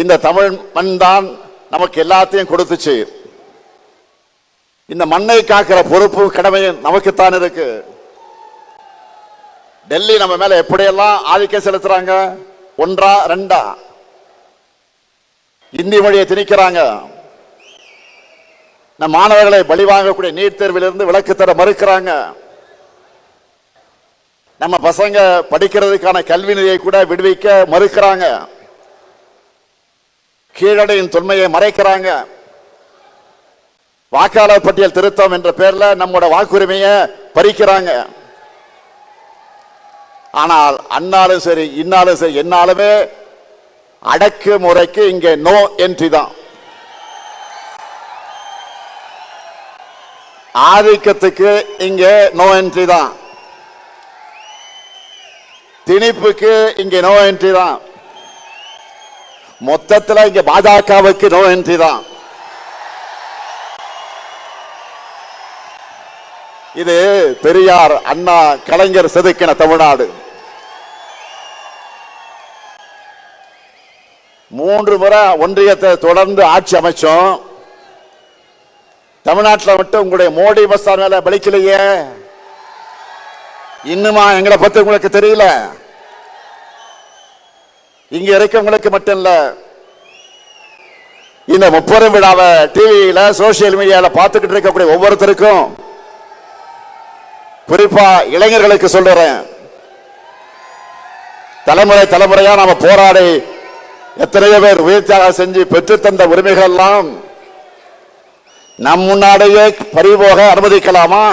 இந்த தமிழ் மண் தான் நமக்கு எல்லாத்தையும் கொடுத்துச்சு இந்த மண்ணை காக்கிற பொறுப்பு கடமையும் நமக்குத்தான் இருக்கு. டெல்லி நம்ம மேல எப்படியெல்லாம் ஆதிக்கம் செலுத்துறாங்க? ஒன்றா ரெண்டா? இந்தி மொழியை திணிக்கிறாங்க. நம் மாணவர்களை பலி வாங்கக்கூடிய நீட் தேர்விலிருந்து விலக்கு தர மறுக்கிறாங்க. நம்ம பசங்க படிக்கிறதுக்கான கல்வி நிலையை கூட விடுவிக்க மறுக்கிறாங்க. கீழடையின் தொன்மையை மறைக்கிறாங்க. வாக்காளர் பட்டியல் திருத்தம் என்ற பெயர்ல நம்மோட வாக்குரிமையை பறிக்கிறாங்க. ஆனால் அன்னாலும் சரி இன்னாலும் சரி என்னாலுமே அடக்கு முறைக்கு இங்கே நோ என்ட்ரி தான். ஆதிக்கத்துக்கு இங்கே நோ என்ட்ரி தான். திணிப்புக்கு இங்கே நோ என்ட்ரி தான். மொத்தத்தில் இங்க பாஜகவுக்கு நோ என்ட்ரி தான். இது பெரியார் அண்ணா கலைஞர் செதுக்கின தமிழ்நாடு. மூன்று முறை ஒன்றியத்தை தொடர்ந்து ஆட்சி அமைச்சோம். தமிழ்நாட்டில் மட்டும் உங்களுடைய மோடி மஸ்தான் மேல பலிக்கலையே இன்னுமா எங்களை பத்தி உங்களுக்கு தெரியல. இங்க இருக்கவங்களுக்கு மட்டும் இல்ல இந்த முப்பெரும் விழாவை டிவியில சோசியல் மீடியால பார்த்துக்கிட்டு இருக்கக்கூடிய ஒவ்வொருத்தருக்கும் குறிப்பா இளைஞர்களுக்கு சொல்றேன். தலைமுறை தலைமுறையா நாம போராடி எத்தனையோ பேர் உயிர் தியாகம் செஞ்சு பெற்று தந்த உரிமைகள் எல்லாம் நம் முன்னாடியே பறிபோக அனுமதிக்கலாமா?